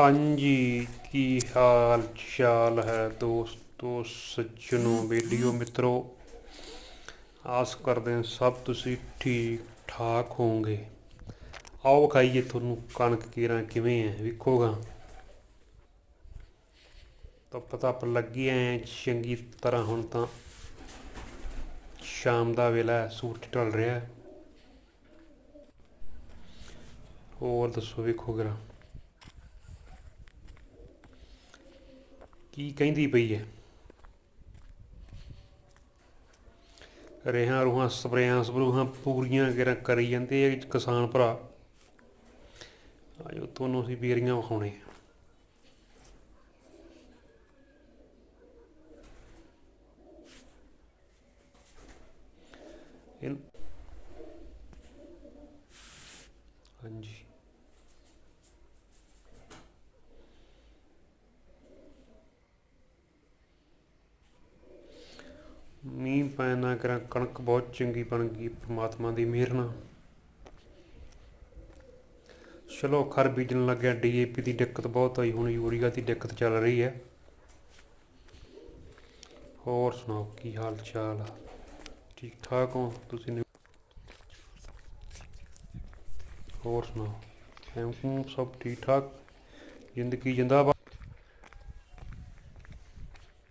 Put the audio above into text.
ਹਾਂਜੀ, ਕੀ ਹਾਲ ਚਾਲ ਹੈ ਦੋਸਤੋ, ਸੱਜਣੋ ਵੀਡੀਓ ਮਿੱਤਰੋ? ਆਸ ਕਰਦੇ ਹਾਂ ਸਭ ਤੁਸੀਂ ਠੀਕ ਠਾਕ ਹੋਵੋਗੇ। ਆਓ ਵਿਖਾਈਏ ਤੁਹਾਨੂੰ ਕਣਕ ਕੀਰਾਂ ਕਿਵੇਂ ਹੈ ਵੇਖੋਗਾ ਤਾਂ ਪਤਾ ਪ ਲੱਗੀ ਐ, ਚੰਗੀ ਤਰ੍ਹਾਂ ਹੁਣ ਤਾਂ ਸ਼ਾਮ ਦਾ ਵੇਲਾ ਸੂਰਜ ਢਲ ਰਿਹਾ ਹੋਰ ਦੱਸੋ, ਵੇਖੋ ਗਰਾ ਕੀ ਕਹਿੰਦੀ ਪਈ ਹੈ? ਰੇਹਾਂ ਰੂਹਾਂ ਸਪਰੇਆਂ ਸਪਰੂਹਾਂ ਪੂਰੀਆਂ ਕਿਰਾਂ ਕਰੀ ਜਾਂਦੇ ਆ ਕਿਸਾਨ ਭਰਾ। ਆਜੋ ਤੁਹਾਨੂੰ ਅਸੀਂ ਬੇਰੀਆਂ ਵਿਖਾਉਣੇ ਆ। ਹਾਂਜੀ। ਮੀਂਹ ਪੈਣ ਨਾਲ ਕਰਾਂ, ਕਣਕ ਬਹੁਤ ਚੰਗੀ ਬਣ ਗਈ, ਪ੍ਰਮਾਤਮਾ ਦੀ ਮਿਹਰ ਨਾਲ। ਚਲੋ, ਖਰ ਬੀਜਣ ਲੱਗਿਆ ਡੀਏਪੀ ਦੀ ਦਿੱਕਤ ਬਹੁਤ ਆਈ, ਹੁਣ ਯੂਰੀਆ ਦੀ ਦਿੱਕਤ ਚੱਲ ਰਹੀ ਹੈ। ਹੋਰ ਸੁਣਾਓ, ਕੀ ਹਾਲ ਚਾਲ ਆ? ਠੀਕ ਠਾਕ ਹੋ ਤੁਸੀਂ ਨੀ- ਹੋਰ ਸੁਣਾਓ, ਐਂ ਹੂੰ, ਸਭ ਠੀਕ ਠਾਕ? ਜ਼ਿੰਦਗੀ ਜਿੰਦਾਬਾਦ।